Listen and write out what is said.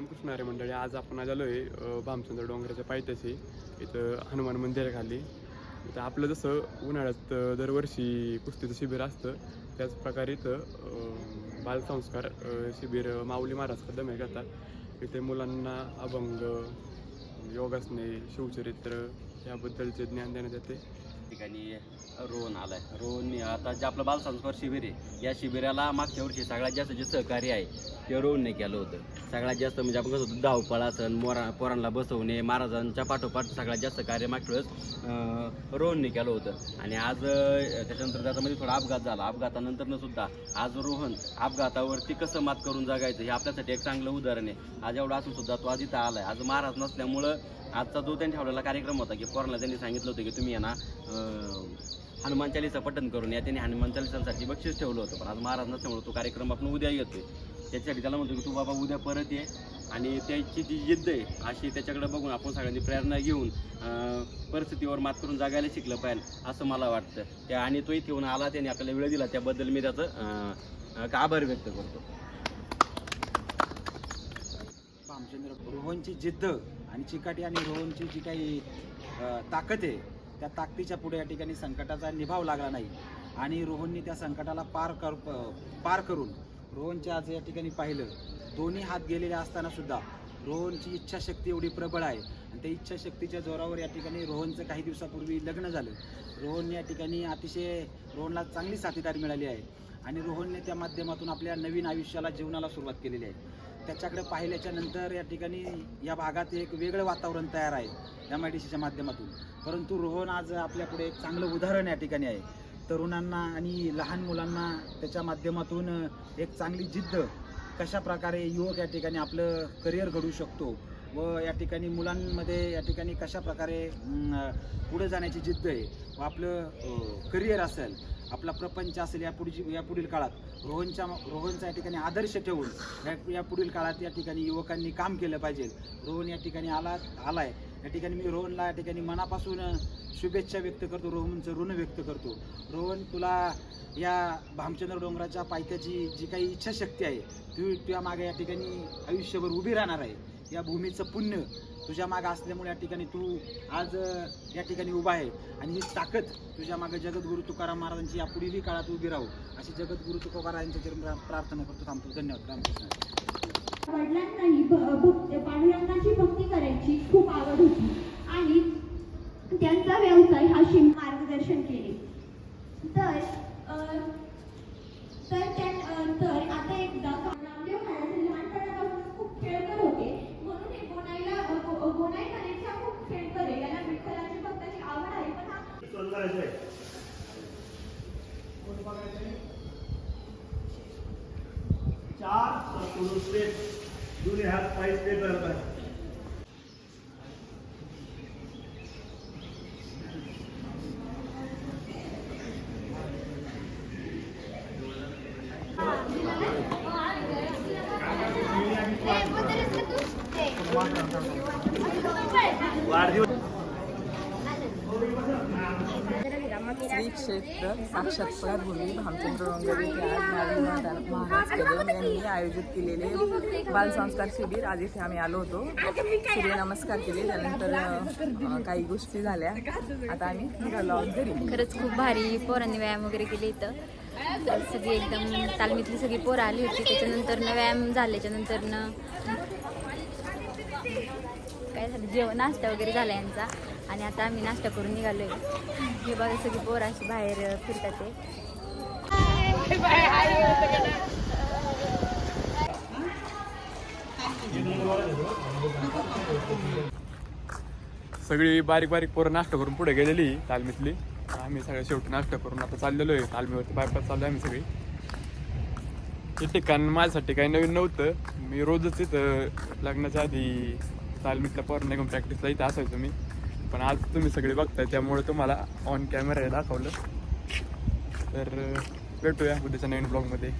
रामकृष्ण हरे मंडळी आज आपण आलो आहे भामचंद्र डोंगराच्या पायथ्याशी. इथं हनुमान मंदिराखाली. इथं आपलं जसं उन्हाळ्यात दरवर्षी कुस्तीचं शिबिर असतं त्याच प्रकारे इथं बालसंस्कार शिबिर माऊली महाराज कदम हे करतात इथे मुलांना अभंग योगासने शिवचरित्र याबद्दलचे ज्ञान देण्यात येते. ठिकाणी रोहन आलाय. रोहन आता जे आपलं बालसंस्कार शिबिर आहे या शिबिराला मागच्या वर्षी सगळ्यात जास्त जे सहकार्य आहे. ते रोहनने केलं होतं. सगळ्यात जास्त म्हणजे आपण कसं होतं धावपळ असन मोरा पोरांना बसवणे महाराजांच्या पाठोपाठ सगळ्यात जास्त कार्य मागच्या वेळेस रोहनने केलं होतं. आणि आज त्याच्यानंतर त्याच्यामध्ये थोडा अपघात झाला. अपघातानंतरनं सुद्धा आज रोहन अपघातावरती कसं मात करून जगायचं हे आपल्यासाठी एक चांगलं उदाहरण आहे. आज एवढं असून सुद्धा तो आज इथं आलाय. आज महाराज नसल्यामुळं आजचा जो त्यांनी ठेवलेला कार्यक्रम होता की पोरांना त्यांनी सांगितलं होतं की तुम्ही आहे ना हनुमान चालीसा पठण करून या त्यांनी हनुमान चालिसांसाठी बक्षीस ठेवलं होतं. पण आज महाराज नसल्यामुळे तो कार्यक्रम आपण उद्या येतोय. त्याच्यासाठी त्याला म्हणतो की तू बाबा उद्या परत ये. आणि त्याची जी जिद्द आहे अशी त्याच्याकडे बघून आपण सगळ्यांनी प्रेरणा घेऊन परिस्थितीवर मात करून जगायला शिकलं पाहिजे असं मला वाटतं. त्या आणि तो इथे येऊन आला त्याने आपल्याला वेळ दिला त्याबद्दल मी त्याचं आभार व्यक्त करतो. रामचंद्र रोहनची जिद्द आणि चिकाटी आणि रोहनची जी काही ताकद आहे त्या ताकदीच्या पुढे या ठिकाणी संकटाचा निभाव लागला नाही. आणि रोहननी त्या संकटाला पार कर पार करून रोहनच्या आज या ठिकाणी पाहिलं. दोन्ही हात गेलेले असताना सुद्धा रोहनची इच्छाशक्ती एवढी प्रबळ आहे. आणि त्या इच्छाशक्तीच्या जोरावर या ठिकाणी रोहनचं काही दिवसापूर्वी लग्न झालं. रोहन या ठिकाणी अतिशय रोहनला चांगली साथीदार मिळाली आहे. आणि रोहनने त्या माध्यमातून आपल्या नवीन आयुष्याला जीवनाला सुरुवात केलेली आहे. त्याच्याकडे पाहिल्याच्या नंतर या ठिकाणी या भागात एक वेगळं वातावरण तयार आहे. एम आय डी सीच्या माध्यमातून. परंतु रोहन आज आपल्यापुढे एक चांगलं उदाहरण या ठिकाणी आहे. तरुणांना आणि लहान मुलांना त्याच्या माध्यमातून एक चांगली जिद्द कशा प्रकारे युवक या ठिकाणी आपलं करिअर घडू शकतो व या ठिकाणी मुलांमध्ये या ठिकाणी कशा प्रकारे पुढे जाण्याची जिद्द आहे व आपलं करिअर असेल आपला प्रपंच असेल या पुढची या पुढील काळात रोहनच्या रोहनचा या ठिकाणी आदर्श ठेवून या या पुढील काळात या ठिकाणी युवकांनी काम केलं पाहिजे. रोहन या ठिकाणी आला आला आहे या ठिकाणी मी रोहनला या ठिकाणी मनापासून शुभेच्छा व्यक्त करतो रोहनचं ऋण व्यक्त करतो. रोहन तुला या भामचंद्र डोंगराच्या पायथ्याची जी काही इच्छाशक्ती आहे तू तुझ्या मागे या ठिकाणी आयुष्यभर उभी राहणार आहे. या भूमीचं पुण्य तुझ्या मागे असल्यामुळे या ठिकाणी तू आज या ठिकाणी उभा आहे. आणि ही ताकद तुझ्या मागे जगद्गुरु तुकाराम महाराजांची या पुढीलही काळात उभी राहू. अशी जगद्गुरु तुकाराम जन्म प्रार्थना करतो थांबतो. धन्यवाद. रामकृष्ण. वडिलांनाही पांडुरंगाची भक्ती करायची. खूप आवड पकड़ायचे चार सोडून स्ट्रेट दोन्ही हात पाय स्ट्रेट झाला पाहिजे वाढदिवस श्री क्षेत्र साक्षात भूमी भामचंद्र आज महाराज महाराज कदम यांनी आयोजित केलेले बालसंस्कार शिबिर. आज इथे आम्ही आलो होतो. सूर्यनमस्कार केले. त्यानंतर काही गोष्टी झाल्या. आता आम्ही निघालो आहोत घरी. खरंच खूप भारी पोरांनी व्यायाम वगैरे केले इथं. सगळी एकदम तालमीतली सगळी पोरं आली होती. त्याच्यानंतरनं व्यायाम झाल्याच्यानंतरनं काय झालं? जेवण नाश्ता वगैरे झाला यांचा. आणि आता आम्ही नाश्ता करून निघालो आहे हे बघा सगळी पोर अशी बाहेर फिरतात ते. सगळी बारीक बारीक पोरं नाश्ता करून पुढे गेलेली तालमीतली. आम्ही सगळ्या शेवटी नाश्ता करून आता चाललेलो आहे. तालमीवरती बायपास चाललो आम्ही सगळी. हे ठिकाण माझ्यासाठी काही नवीन नव्हतं. मी रोजच इथं लग्नाच्या आधी तालमीतल्या पोरांना घेऊन प्रॅक्टिसला इथं असायचो मी. पण आज तुम्ही सगळे बघताय त्यामुळे तुम्हाला ऑन कॅमेरा दाखवलं. तर भेटूया उद्याच्या नवीन ब्लॉगमध्ये